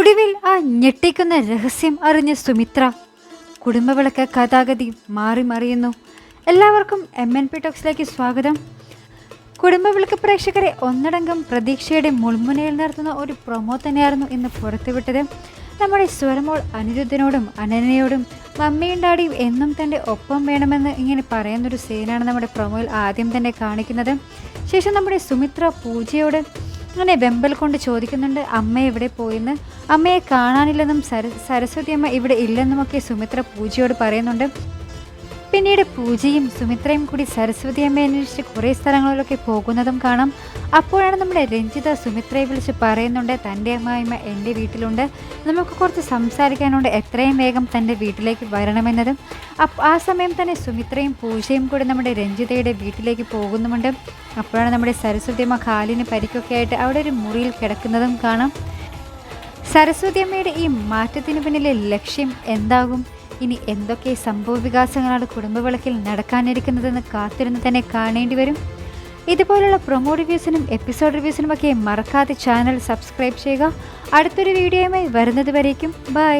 ആ ഞെട്ടിക്കുന്ന രഹസ്യം അറിഞ്ഞ സുമിത്ര കുടുംബവിളക്ക് കഥാഗതി മാറി മറിയുന്നു. എല്ലാവർക്കും എം എൻ പി ടോക്സിലേക്ക് സ്വാഗതം. കുടുംബവിളക്ക് പ്രേക്ഷകരെ ഒന്നടങ്കം പ്രതീക്ഷയുടെ മുൾമുനയിൽ നിർത്തുന്ന ഒരു പ്രൊമോ തന്നെയായിരുന്നു ഇന്ന് പുറത്തുവിട്ടത്. നമ്മുടെ സ്വരമോൾ അനിരുദ്ധനോടും അനനയോടും മമ്മിയും ഡാഡിയും എന്നും തന്റെ ഒപ്പം വേണമെന്ന് ഇങ്ങനെ പറയുന്നൊരു സീനാണ് നമ്മുടെ പ്രൊമോയിൽ ആദ്യം തന്നെ കാണിക്കുന്നത്. ശേഷം നമ്മുടെ സുമിത്ര പൂജയോട് അങ്ങനെ വെമ്പൽ കൊണ്ട് ചോദിക്കുന്നുണ്ട് അമ്മ എവിടെ പോയെന്ന്? അമ്മയെ കാണാനില്ലെന്നും സര സരസ്വതി അമ്മ ഇവിടെ ഇല്ലെന്നുമൊക്കെ സുമിത്ര പൂജയോട് പറയുന്നുണ്ട്. പിന്നീട് പൂജയും സുമിത്രയും കൂടി സരസ്വതി അമ്മയെ അന്വേഷിച്ച് കുറേ സ്ഥലങ്ങളിലൊക്കെ പോകുന്നതും കാണാം. അപ്പോഴാണ് നമ്മുടെ രഞ്ജിത സുമിത്രയെ വിളിച്ച് പറയുന്നുണ്ട് തന്റെ അമ്മായിമ്മ എന്റെ വീട്ടിലുണ്ട്. നമുക്ക് കുറച്ച് സംസാരിക്കാനുണ്ട്. എത്രയും വേഗം തന്റെ വീട്ടിലേക്ക് വരണമെന്നതും. ആ സമയം തന്നെ സുമിത്രയും പൂജയും കൂടി നമ്മുടെ രഞ്ജിതയുടെ വീട്ടിലേക്ക് പോകുന്നുമുണ്ട്. അപ്പോഴാണ് നമ്മുടെ സരസ്വതി അമ്മ കാലിന് പരിക്കൊക്കെ ആയിട്ട് അവിടെ ഒരു മുറിയിൽ കിടക്കുന്നതും കാണാം. സരസ്വതി അമ്മയുടെ ഈ മാറ്റത്തിന് പിന്നിലെ ലക്ഷ്യം എന്താകും? ഇനി എന്തൊക്കെ സംഭവ വികാസങ്ങളാണ് കുടുംബവിളക്കിൽ നടക്കാനിരിക്കുന്നതെന്ന് കാത്തിരുന്ന് തന്നെ കാണേണ്ടി വരും. ഇതുപോലുള്ള പ്രൊമോ റിവ്യൂസിനും എപ്പിസോഡ് റിവ്യൂസിനും ഒക്കെ മറക്കാതെ ചാനൽ സബ്സ്ക്രൈബ് ചെയ്യുക. അടുത്തൊരു വീഡിയോയുമായി വരുന്നത് വരേക്കും. ബൈ